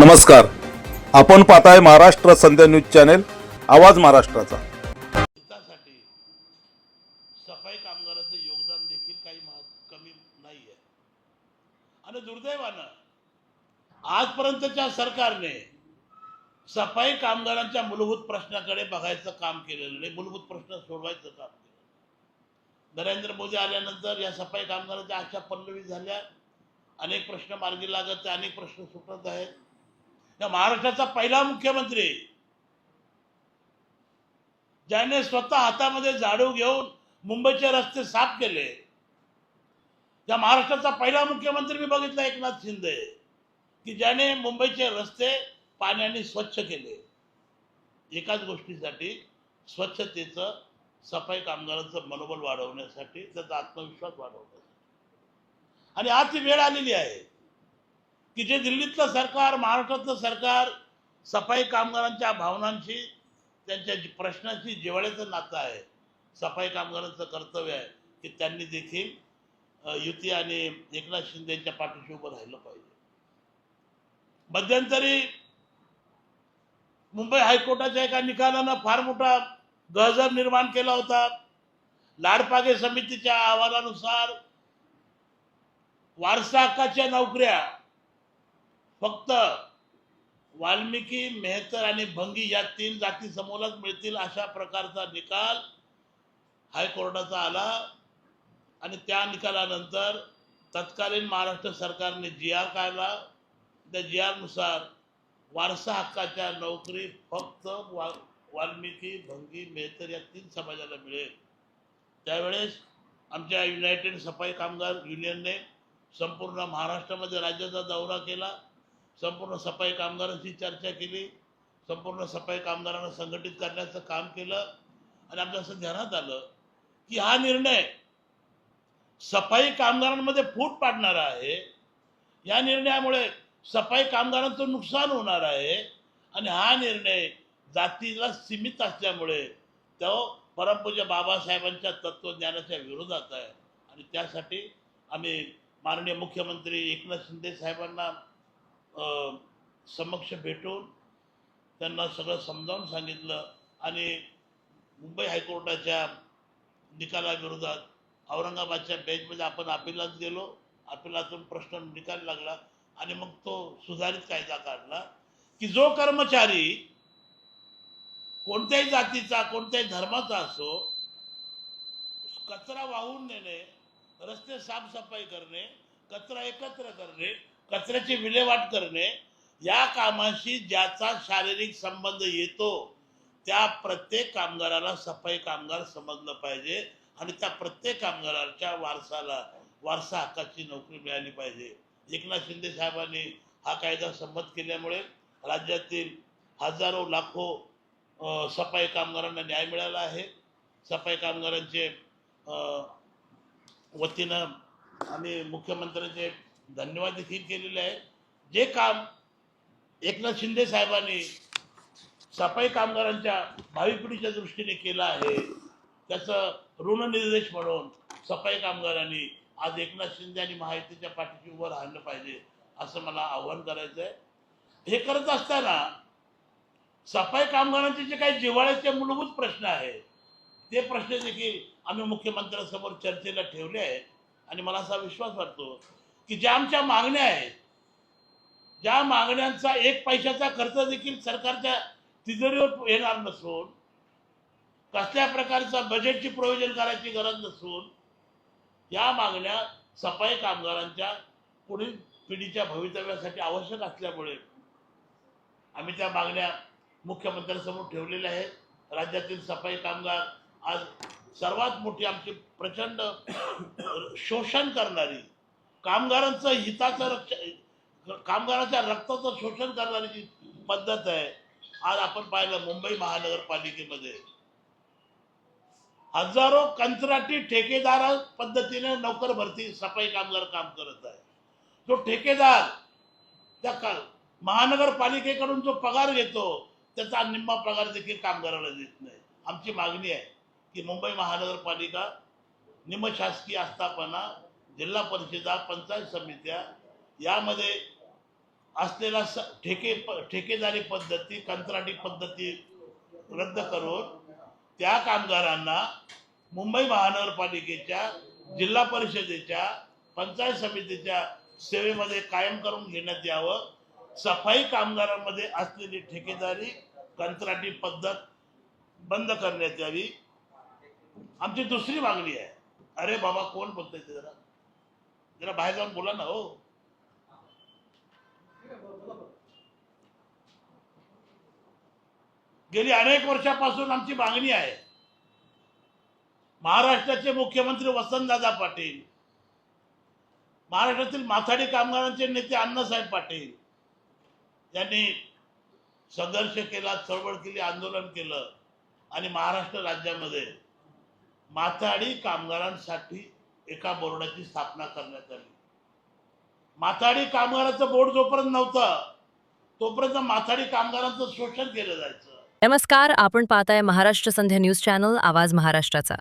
नमस्कार. आपण पाहताय महाराष्ट्र संध्या न्यूज चॅनेल आवाज महाराष्ट्राचा. सफाई कामगारांचं योगदान देखील काही कमी नाही आहे आणि दुर्दैवानं आजपर्यंतच्या सरकारने सफाई कामगारांच्या मूलभूत प्रश्नाकडे बघायचं काम केलेलं नाही मूलभूत प्रश्न सोडवायचं काम केलं नरेंद्र मोदी आल्यानंतर या सफाई कामगारांच्या आशा पल्लवी झाल्या. अनेक प्रश्न मार्गी लागत आहे, अनेक प्रश्न सुटत आहेत. या महाराष्ट्राचा पहिला मुख्यमंत्री. ज्याने स्वतः हातामध्ये झाडू घेऊन मुंबईचे रस्ते साफ केले. त्या महाराष्ट्राचा पहिला मुख्यमंत्री मी बघितला एकनाथ शिंदे की ज्याने मुंबईचे रस्ते पाण्याने स्वच्छ केले. एकाच गोष्टीसाठी स्वच्छतेचं सफाई कामगारांचं मनोबल वाढवण्यासाठी त्याचा आत्मविश्वास वाढवण्यासाठी. आणि आज ती वेळ आलेली आहे. की जे दिल्लीतलं सरकार महाराष्ट्रातलं सरकार सफाई कामगारांच्या भावनांशी त्यांच्या प्रश्नांशी प्रश्नाशी नातं आहे सफाई कामगारांचं कर्तव्य आहे की त्यांनी देखील युती आणि एकनाथ शिंदेच्या पाठीशी उभं राहिलं पाहिजे. मध्यंतरी मुंबई हायकोर्टाच्या एका निकालानं फार मोठा गहजर निर्माण केला होता. लाडपागे समितीच्या अहवालानुसार वारसा हक्काच्या नोकऱ्या फक्त वाल्मिकी मेहतर आणि भंगी या तीन जाती समोरच मिळतील अशा प्रकारचा निकाल हायकोर्टाचा आला. आणि त्या निकालानंतर तत्कालीन महाराष्ट्र सरकारने जी आर काढला. त्या जी आरनुसार वारसा हक्काच्या नोकरी फक्त वा वाल्मिकी भंगी मेहतर या तीन समाजाला मिळेल. त्यावेळेस आमच्या युनायटेड सफाई कामगार युनियनने संपूर्ण महाराष्ट्रामध्ये राज्याचा दौरा केला. संपूर्ण सफाई कामगारांशी चर्चा केली. संपूर्ण सफाई कामगारांना संघटित करण्याचं काम केलं. आणि आपल्या असं ध्यानात आलं की हा निर्णय सफाई कामगारांमध्ये फूट पाडणारा आहे. या निर्णयामुळे सफाई कामगारांचं नुकसान होणार आहे. आणि हा निर्णय जातीला सीमित असल्यामुळे तो परमपूज्य बाबासाहेबांच्या तत्वज्ञानाच्या विरोधात आहे. आणि त्यासाठी आम्ही माननीय मुख्यमंत्री एकनाथ शिंदे साहेबांना समक्ष भेटून त्यांना सगळं समजावून सांगितलं आणि मुंबई हायकोर्टाच्या निकालाविरोधात औरंगाबादच्या बेंचमध्ये आपण अपिलात गेलो. अपिलातून प्रश्न निकाल लागला आणि मग तो सुधारित कायदा काढला की जो कर्मचारी कोणत्याही जातीचा कोणत्याही धर्माचा असो कचरा वाहून नेणे रस्ते साफसफाई करणे कचरा एकत्र करणे कचऱ्याची विल्हेवाट करणे या कामाशी ज्याचा शारीरिक संबंध येतो त्या प्रत्येक कामगाराला सफाई कामगार समजलं पाहिजे आणि त्या प्रत्येक कामगाराच्या वारसाला वारसा हक्काची नोकरी मिळाली पाहिजे. एकनाथ शिंदे साहेबांनी हा कायदा संमत केल्यामुळे राज्यातील हजारो लाखो सफाई कामगारांना न्याय मिळाला आहे. सफाई कामगारांचे वतीनं आणि मुख्यमंत्र्यांचे धन्यवाद देखील केलेले आहे जे काम एकनाथ शिंदे साहेबांनी सफाई कामगारांच्या भावी पिढीच्या दृष्टीने केलं आहे त्याचं ऋणनिर्देश म्हणून सफाई कामगारांनी आज एकनाथ शिंदे आणि महायुतीच्या पाठीशी उभं राहिलं पाहिजे असं मला आव्हान करायचं आहे हे करत असताना सफाई कामगारांचे जे काही जिव्हाळ्याचे मूलभूत प्रश्न आहेत ते प्रश्न देखील आम्ही मुख्यमंत्र्यांसमोर चर्चेला ठेवले आहेत आणि मला असा विश्वास वाटतो की ज्या आमच्या मागण्या आहेत ज्या मागण्यांचा एक पैशाचा खर्च देखील सरकारच्या तिजोरीवर येणार नसून कसल्या प्रकारचा बजेटची प्रोव्हिजन करायची गरज नसून या मागण्या सफाई कामगारांच्या पुढील पिढीच्या भवितव्यासाठी आवश्यक असल्यामुळे आम्ही त्या मागण्या मुख्यमंत्र्यांसमोर ठेवलेल्या आहेत. राज्यातील सफाई कामगार आज सर्वात मोठी आमची प्रचंड शोषण करणारी कामगारांचं हिताचं रक्ष कामगाराच्या रक्ताचं शोषण करणारी जी पद्धत आहे आज आपण पाहिलं मुंबई महानगरपालिकेमध्ये. हजारो कंत्राटी ठेकेदार पद्धतीने नोकर भरती सफाई कामगार काम करत आहे. जो ठेकेदार त्या का महानगरपालिकेकडून जो पगार घेतो त्याचा निम्मा पगार देखील कामगाराला देत नाही. आमची मागणी आहे की मुंबई महानगरपालिका निमशासकीय आस्थापना जिल्हा परिषदा पंचायत समित्या यामध्ये असलेला स ठेके प- ठेकेदारी पद्धती कंत्राटी पद्धती रद्द करून त्या कामगारांना मुंबई महानगरपालिकेच्या जिल्हा परिषदेच्या पंचायत समितीच्या सेवेमध्ये कायम करून घेण्यात यावं. सफाई कामगारांमध्ये असलेली ठेकेदारी कंत्राटी पद्धत बंद करण्यात यावी. आमची दुसरी मागणी आहे. अरे बाबा कोण बोलतोय ते जरा? जरा बाहेर जाऊन बोला ना हो. गेली अनेक वर्षापासून आमची मागणी आहे. महाराष्ट्राचे मुख्यमंत्री वसंतदादा पाटील महाराष्ट्रातील माथाडी कामगारांचे नेते अण्णासाहेब पाटील यांनी संघर्ष केला चळवळ केली आंदोलन केलं आणि महाराष्ट्र राज्यामध्ये माथाडी कामगारांसाठी एका बोर्डाची स्थापना करण्यात आली. माथाडी कामगाराचं बोर्ड जोपर्यंत नव्हतं तोपर्यंत माथाडी कामगारांचं शोषण केलं जायचं. नमस्कार आपण पाहताय महाराष्ट्र संध्या न्यूज चॅनल आवाज महाराष्ट्राचा.